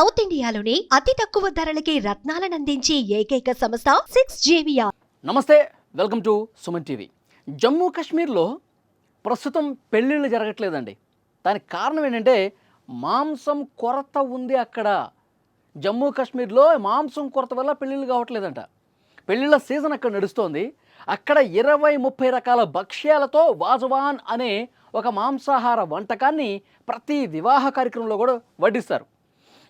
South ఇండియాలోని అతి తక్కువ ధరలకి రత్నాలనందించే ఏకైక సంస్థ సిక్స్ జేవియా నమస్తే welcome to Suman TV. Jammu కాశ్మీర్లో ప్రస్తుతం పెళ్ళిళ్ళు జరగట్లేదండి. దానికి కారణం ఏంటంటే మాంసం కొరత ఉంది అక్కడ. జమ్మూ కాశ్మీర్లో మాంసం కొరత వల్ల పెళ్ళిళ్ళు కావట్లేదంట. పెళ్ళిళ్ళ సీజన్ అక్కడ నడుస్తోంది. అక్కడ ఇరవై ముప్పై రకాల భక్ష్యాలతో వాజవాన్ అనే ఒక మాంసాహార వంటకాన్ని ప్రతి వివాహ కార్యక్రమంలో కూడా వడ్డిస్తారు.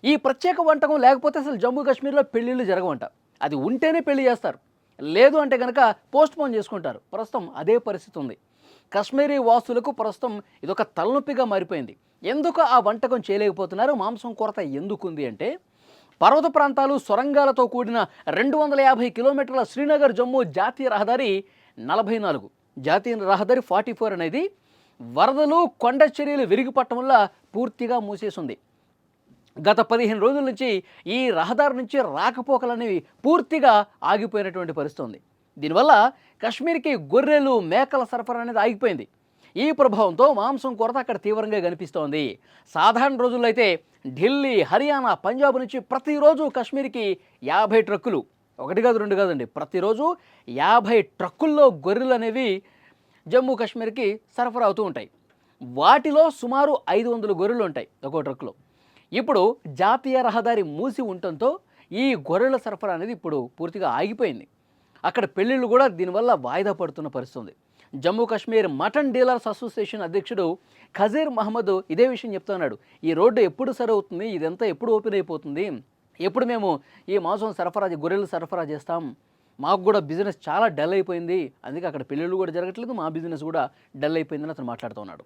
ఈ ప్రత్యేక వంటకం లేకపోతే అసలు జమ్మూ కాశ్మీర్లో పెళ్ళిళ్ళు జరగవంట. అది ఉంటేనే పెళ్ళి చేస్తారు. లేదు అంటే కనుక పోస్ట్ పోన్ చేసుకుంటారు. ప్రస్తుతం అదే పరిస్థితి ఉంది. కాశ్మీరీ వాసులకు ప్రస్తుతం ఇదొక తలనొప్పిగా మారిపోయింది. ఎందుకు ఆ వంటకం చేయలేకపోతున్నారు? మాంసం కొరత ఎందుకుంది అంటే పర్వత ప్రాంతాలు సొరంగాలతో కూడిన రెండు వందల యాభై కిలోమీటర్ల శ్రీనగర్ జమ్మూ జాతీయ రహదారి నలభై నాలుగు. జాతీయ రహదారి ఫార్టీ ఫోర్ అనేది వరదలు కొండ చర్యలు విరిగిపట్టడం వల్ల పూర్తిగా మూసేసింది. గత పదిహేను రోజుల నుంచి ఈ రహదారి నుంచి రాకపోకలు అనేవి పూర్తిగా ఆగిపోయినటువంటి పరిస్థితి ఉంది దీనివల్ల కాశ్మీర్కి గొర్రెలు మేకల సరఫరా అనేది ఆగిపోయింది. ఈ ప్రభావంతో మాంసం కొరత అక్కడ తీవ్రంగా కనిపిస్తోంది. సాధారణ రోజుల్లో అయితే ఢిల్లీ హర్యానా పంజాబ్ నుంచి ప్రతిరోజు కాశ్మీర్కి యాభై ట్రక్కులు ఒకటి కాదు రెండు కాదండి ప్రతిరోజు యాభై ట్రక్కుల్లో గొర్రెలు అనేవి జమ్మూ కాశ్మీర్కి సరఫరా అవుతూ ఉంటాయి. వాటిలో సుమారు ఐదు వందల గొర్రెలు ఉంటాయి ఒక్కో ట్రక్కులో. ఇప్పుడు జాతీయ రహదారి మూసి ఉండటంతో ఈ గొర్రెల సరఫరా అనేది ఇప్పుడు పూర్తిగా ఆగిపోయింది. అక్కడ పెళ్ళిళ్ళు కూడా దీనివల్ల వాయిదా పడుతున్న పరిస్థితి ఉంది Jammu Kashmir mutton dealers association అధ్యక్షుడు ఖజీర్ మహమ్మద్ ఇదే విషయం చెప్తున్నాడు. ఈ రోడ్డు ఎప్పుడు సరి అవుతుంది ఇదంతా ఎప్పుడు ఓపెన్ అయిపోతుంది? ఎప్పుడు మేము ఈ మాంసం సరఫరా గొర్రెలు సరఫరా చేస్తాం? మాకు కూడా బిజినెస్ చాలా డల్ అయిపోయింది. అందుకే అక్కడ పెళ్ళిళ్ళు కూడా జరగట్లేదు. మా బిజినెస్ కూడా డల్ అయిపోయిందని అతను మాట్లాడుతున్నాడు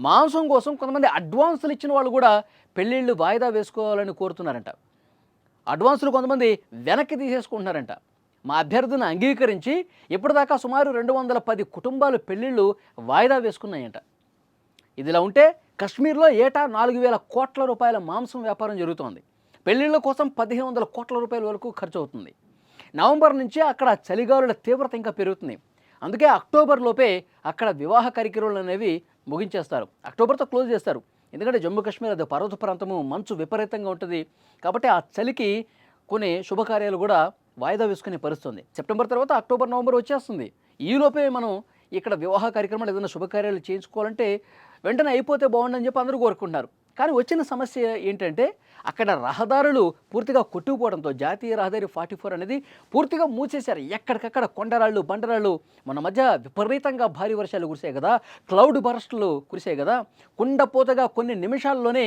మాంసం కోసం కొంతమంది అడ్వాన్సులు ఇచ్చిన వాళ్ళు కూడా పెళ్ళిళ్ళు వాయిదా వేసుకోవాలని కోరుతున్నారంట. అడ్వాన్సులు కొంతమంది వెనక్కి తీసేసుకుంటున్నారంట. మా అభ్యర్థిని అంగీకరించి ఇప్పటిదాకా సుమారు రెండు వందల పది కుటుంబాలు పెళ్ళిళ్ళు వాయిదా వేసుకున్నాయంట. ఇదిలా ఉంటే కశ్మీర్లో ఏటా నాలుగు వేల కోట్ల రూపాయల మాంసం వ్యాపారం జరుగుతోంది. పెళ్ళిళ్ళ కోసం పదిహేను వందల కోట్ల రూపాయల వరకు ఖర్చు అవుతుంది. నవంబర్ నుంచే అక్కడ చలిగాలుల తీవ్రత ఇంకా పెరుగుతుంది. అందుకే అక్టోబర్ లోపే అక్కడ వివాహ కార్యక్రమాలు అనేవి ముగించేస్తారు. అక్టోబర్తో క్లోజ్ చేస్తారు. ఎందుకంటే జమ్మూ కాశ్మీర్ అది పర్వత ప్రాంతము మంచు విపరీతంగా ఉంటుంది. కాబట్టి ఆ చలికి కొన్ని శుభకార్యాలు కూడా వాయిదా వేసుకునే పరిస్థితుంది. సెప్టెంబర్ తర్వాత అక్టోబర్ నవంబర్ వచ్చేస్తుంది. ఈలోపే మనం ఇక్కడ వివాహ కార్యక్రమాలు ఏదైనా శుభకార్యాలు చేయించుకోవాలంటే వెంటనే అయిపోతే బాగుండని చెప్పి అందరూ కోరుకుంటున్నారు. కానీ వచ్చిన సమస్య ఏంటంటే అక్కడ రహదారులు పూర్తిగా కొట్టుకుపోవడంతో జాతీయ రహదారి ఫార్టీ ఫోర్ అనేది పూర్తిగా మూసేశారు. ఎక్కడికక్కడ కొండరాళ్ళు బండరాళ్ళు మన మధ్య విపరీతంగా భారీ వర్షాలు కురిసాయి కదా క్లౌడ్ బరస్టులు కురిసాయి కదా కుండపోతగా కొన్ని నిమిషాల్లోనే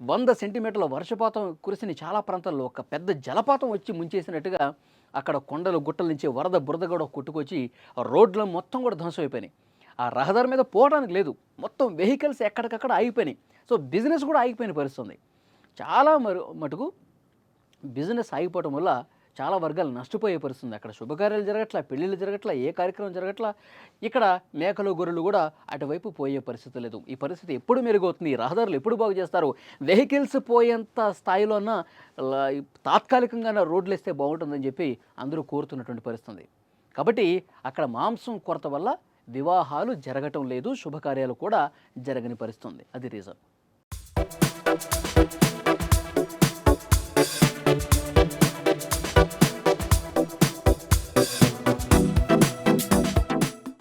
వంద సెంటీమీటర్ల వర్షపాతం కురిసిన చాలా ప్రాంతాల్లో ఒక పెద్ద జలపాతం వచ్చి ముంచేసినట్టుగా అక్కడ కొండలు గుట్టల నుంచి వరద బురద కూడా కొట్టుకొచ్చి ఆ రోడ్లు మొత్తం కూడా ధ్వంసం అయిపోయినాయి. ఆ రహదారి మీద పోవడానికి లేదు. మొత్తం వెహికల్స్ ఎక్కడికక్కడ ఆగిపోయినాయి. సో బిజినెస్ కూడా ఆగిపోయిన పరిస్థితుంది. చాలా మరు మటుకు బిజినెస్ ఆగిపోవడం వల్ల చాలా వర్గాలు నష్టపోయే పరిస్థితుంది. అక్కడ శుభకార్యాలు జరగట్లా పెళ్ళిళ్ళు జరగట్లా ఏ కార్యక్రమం జరగట్లా ఇక్కడ మేకలు గొర్రెలు కూడా అటువైపు పోయే పరిస్థితి లేదు. ఈ పరిస్థితి ఎప్పుడు మెరుగవుతుంది? రహదారులు ఎప్పుడు బాగు చేస్తారు? వెహికల్స్ పోయేంత స్థాయిలోన ల- తాత్కాలికంగా రోడ్లు వేస్తే బాగుంటుందని చెప్పి అందరూ కోరుతున్నటువంటి పరిస్థితుంది. కాబట్టి అక్కడ మాంసం కొరత వల్ల వివాహాలు జరగటం లేదు శుభకార్యాలు కూడా జరగని పరిస్థితుంది. అది రీజన్